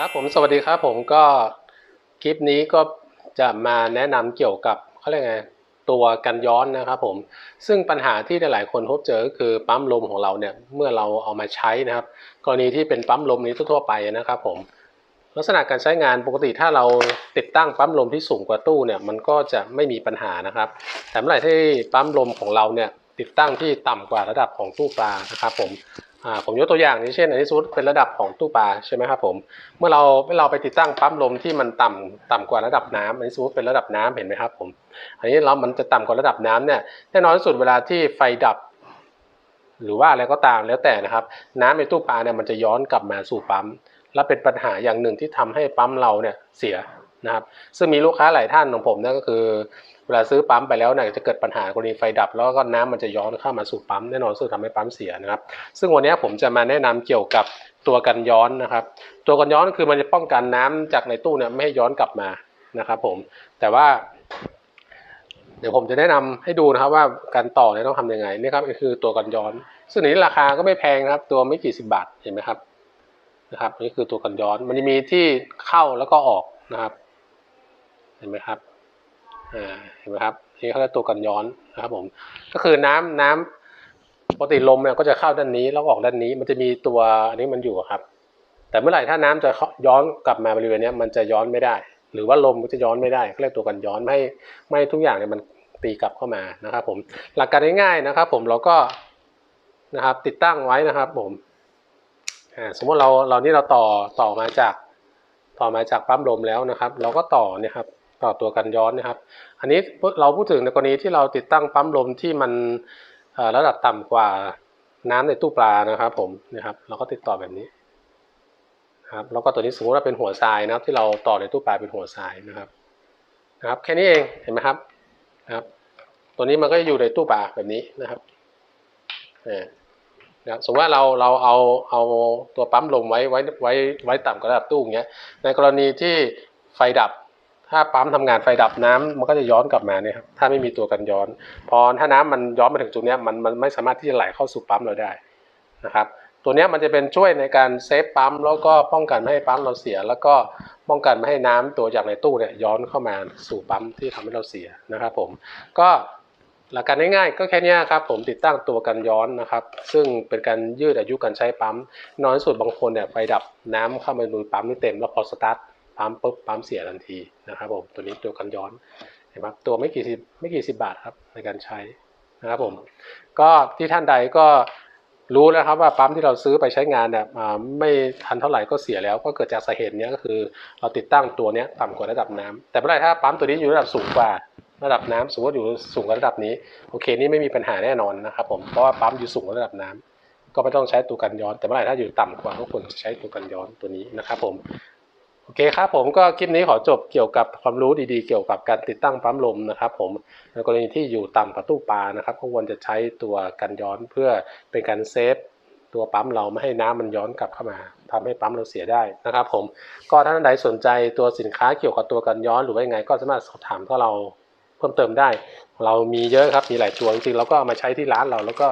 ครับผมสวัสดีครับผมก็คลิปนี้ก็จะมาแนะนำเกี่ยวกับเขาเรียกไงตัวกันย้อนนะครับผมซึ่งปัญหาที่หลายๆคนพบเจอก็คือปั๊มลมของเราเนี่ยเมื่อเราเอามาใช้นะครับ กรณีที่เป็นปั๊มลมนี้ทั่วไปนะครับผมลักษณะการใช้งานปกติถ้าเราติดตั้งปั๊มลมที่สูงกว่าตู้เนี่ยมันก็จะไม่มีปัญหานะครับแต่เมื่อไหร่ที่ปั๊มลมของเราเนี่ยติดตั้งที่ต่ำกว่าระดับของตู้ปลานะครับผม ผมยกตัวอย่างนี้เช่นอันนี้สมมติเป็นระดับของตู้ปลาใช่ไหมครับผมเมื่อเราเมื่อเราไปติดตั้งปั๊มลมที่มันต่ำต่ำกว่าระดับน้ำอันนี้สมมติเป็นระดับน้ำเห็นไหมครับผมอันนี้เรามันจะต่ำกว่าระดับน้ำเนี่ยแน่นอนที่สุดเวลาที่ไฟดับ หรือว่าอะไรก็ตามแล้วแต่นะครับ น้ำในตู้ปลาเนี่ยมันจะย้อนกลับมาสู่ปั๊มและเป็นปัญหาอย่างหนึ่งที่ทำให้ปั๊มเราเนี่ยเสีย นะครับซึ่งมีลูกค้าหลายท่านของผมเนี่ยก็คือเวลาซื้อปั๊มไปแล้วเนี่ยจะเกิดปัญหากรณีไฟดับ แล้วก็น้ำมันจะย้อนเข้ามาสู่ปั๊มแน่นอนซึ่งทำให้ปั๊มเสียนะครับ ซึ่งวันนี้ผมจะมาแนะนำเกี่ยวกับตัวกันย้อนนะครับ ตัวกันย้อนคือมันจะป้องกันน้ำจากในตู้เนี่ยไม่ให้ย้อนกลับมานะครับผมแต่ว่า เดี๋ยวผมจะแนะนำให้ดูนะครับว่าการต่อเนี่ยต้องทำยังไงนี่ครับก็คือตัวกันย้อน ซึ่งอันนี้ราคาก็ไม่แพงนะครับ ตัวไม่กี่สิบบาทเห็นไหมครับนะครับนี่คือตัวกันย้อนมันจะมีที่เข้าแล้วก็ออกนะครับ เห็นไหมครับเห็นไหมครับนี่เขาเรียกตัวกันย้อนนะครับผมก็คือน้ำน้ำปกติลมเนี่ยก็จะเข้าด้านนี้แล้วออกด้านนี้ มันจะมีตัวอันนี้มันอยู่ครับ แต่เมื่อไหร่ถ้าน้ำจะย้อนกลับมาบริเวณนี้มันจะย้อนไม่ได้ หรือว่าลมก็จะย้อนไม่ได้เขาเรียกตัวกันย้อนไม่ให้ไม่ทุกอย่างเนี่ยมันตีกลับเข้ามานะครับ ผมหลักการง่ายๆนะครับ ผมเราก็นะครับติดตั้งไว้นะครับ ผมสมมติเราเรานี่เราต่อต่อมาจาก ต่อมาจากปั๊มลมแล้วนะครับ เราก็ต่อเนี่ยครับ ต่อตัวกันย้อนนะครับ อันนี้เราพูดถึงในกรณีที่เราติดตั้งปั๊มลมที่มันระดับต่ำกว่าน้ำในตู้ปลานะครับ ผมนะครับเราก็ติดต่อแบบนี้นครับแล้วก็ตัวนี้สมมติว่าเป็นหัวทรายนะครับ ที่เราต่อในตู้ปลาเป็นหัวทรายนะครับนะครับ แค่นี้เองเห็นไหมครับนะครับ ตัวนี้มันก็จะอยู่ในตู้ปลาแบบนี้นะครับเนี่ยนะครับสมมติว่าเราเราเอาเอาตัวปั๊มลมไว้ไว้ไว้ไว้ต่ำกว่าระดับตู้อย่างเงี้ยในกรณีที่ไฟดับ ถ้าปั๊มทำงานไฟดับน้ำมันก็จะย้อนกลับมาเนี่ยครับถ้าไม่มีตัวกันย้อน พอถ้าน้ำมันย้อนมาถึงจุดนี้มันมันไม่สามารถที่จะไหลเข้าสู่ปั๊มเราได้นะครับตัวนี้มันจะเป็นช่วยในการเซฟปั๊มแล้วก็ป้องกันไม่ให้ปั๊มเราเสีย แล้วก็ป้องกันไม่ให้น้ำตัวจากในตู้เนี่ยย้อนเข้ามาสู่ปั๊มที่ทำให้เราเสียนะครับผมก็หลักการง่ายๆก็แค่นี้ครับผมติดตั้งตัวกันย้อนนะครับ ซึ่งเป็นการยืดอายุการใช้ปั๊มน้อยสุดบางคนเนี่ยไฟดับน้ำเข้ามาดูปั๊มนี่เต็มแล้วพอสตาร์ท ปั๊มปุ๊บปั๊มเสียทันทีนะครับผมตัวนี้ตัวกันย้อนเห็นไหมตัวไม่กี่สิบไม่กี่สิบบาทครับในการใช้นะครับผมก็ที่ท่านใดก็รู้แล้วครับว่าปั๊มที่เราซื้อไปใช้งานเนี่ยไม่ทันเท่าไหร่ก็เสียแล้วก็เกิดจากสาเหตุเนี้ยก็คือเราติดตั้งตัวเนี้ยต่ำกว่าระดับน้ำแต่เมื่อไหร่ถ้าปั๊มตัวนี้อยู่ระดับสูงกว่าระดับน้ำสมมติอยู่สูงกว่าระดับนี้โอเคนี่ไม่มีปัญหาแน่นอนนะครับผมเพราะว่าปั๊มอยู่สูงกว่าระดับน้ำก็ไม่ต้องใช้ตัวกันย้อน แต่เมื่อไหร่ถ้าอยู่ต่ำกว่าก็ควรใช้ตัวกันย้อนตัวนี้นะครับผม โอเคครับผมก็คลิปนี้ขอจบเกี่ยวกับความรู้ดีๆ เกี่ยวกับการติดตั้งปั๊มลมนะครับ ผมในกรณีที่อยู่ต่ำกว่าตู้ปลานะครับก็ควรจะใช้ตัวกันย้อนเพื่อเป็นการเซฟตัวปั๊มเราไม่ให้น้ำมันย้อนกลับเข้ามาทำให้ปั๊มเราเสียได้นะครับผมก็ถ้าท่านใดสนใจตัวสินค้าเกี่ยวกับตัวกันย้อนหรือว่ายังไงก็สามารถสอบถามถ้าเราเพิ่มเติมได้ เรามีเยอะครับมีหลายตัวจริงๆเราก็เอามาใช้ที่ร้านเราแล้วก็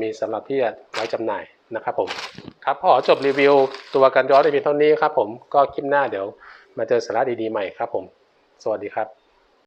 มีสำหรับที่ไว้จำหน่ายนะครับผม ครับขอจบรีวิวตัวกันย้อนในเพียงเท่านี้ครับผมก็คลิปหน้าเดี๋ยวมาเจอสาระดีๆใหม่ครับผม สวัสดีครับ